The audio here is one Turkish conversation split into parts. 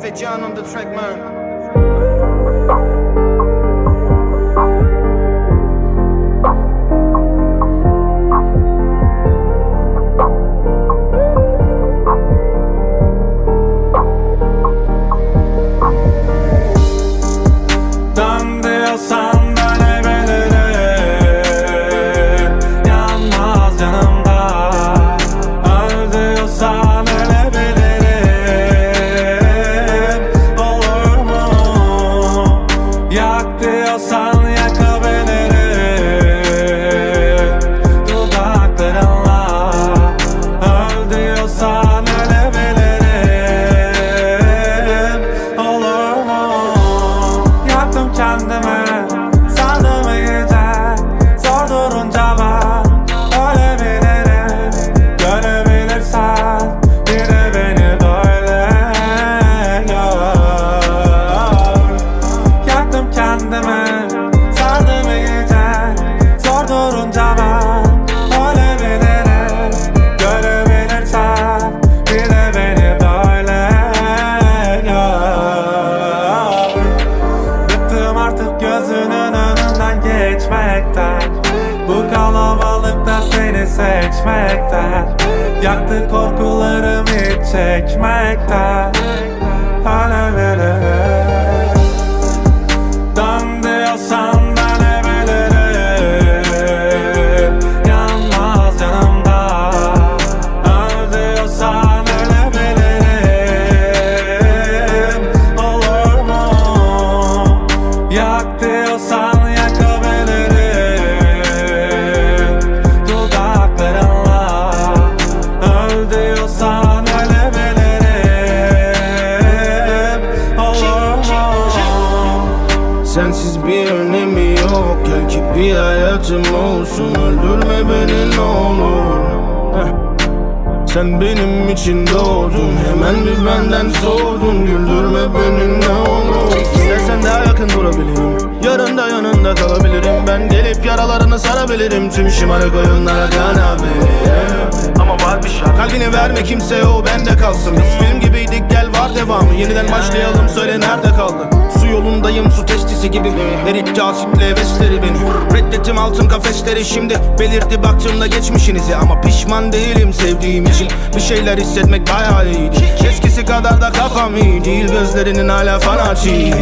Can on the track man gözünün önünden geçmekten Bu kalabalıkta seni seçmekten Yaktı korkularım hiç çekmekten bir hayatım olsun Öldürme beni ne olur. Heh. Sen benim için doğdun Hemen bir benden sordun Güldürme beni ne olur. İstersen daha yakın durabilirim Yarın da yanında kalabilirim. Ben gelip yaralarını sarabilirim Tüm şımarık oyunlara kanabilirim. Ama var bir şart Kalbini verme kimseye o bende kalsın. Biz film gibiydik gel var devamı. Yeniden başlayalım söyle nerede kaldın? Su yolundayım su testisi gibi. Erik kasitle hevesleri beni Reddettim altın kafesleri şimdi Belirdi baktığımda geçmişinizi. Ama pişman değilim sevdiğim için. Bir şeyler hissetmek bayağı iyiydi Eskisi kadar da kafam iyi değil. Gözlerinin hala fanatik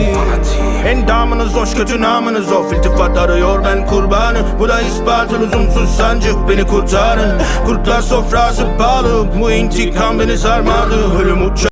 Endamınız hoş kötü namınız o. İltifat arıyor ben kurbanı Bu da ispatı lüzumsuz sancı Beni kurtarın. Kurtlar sofrası pahalı. Bu intikam beni sarmadı. Ölüm uçağı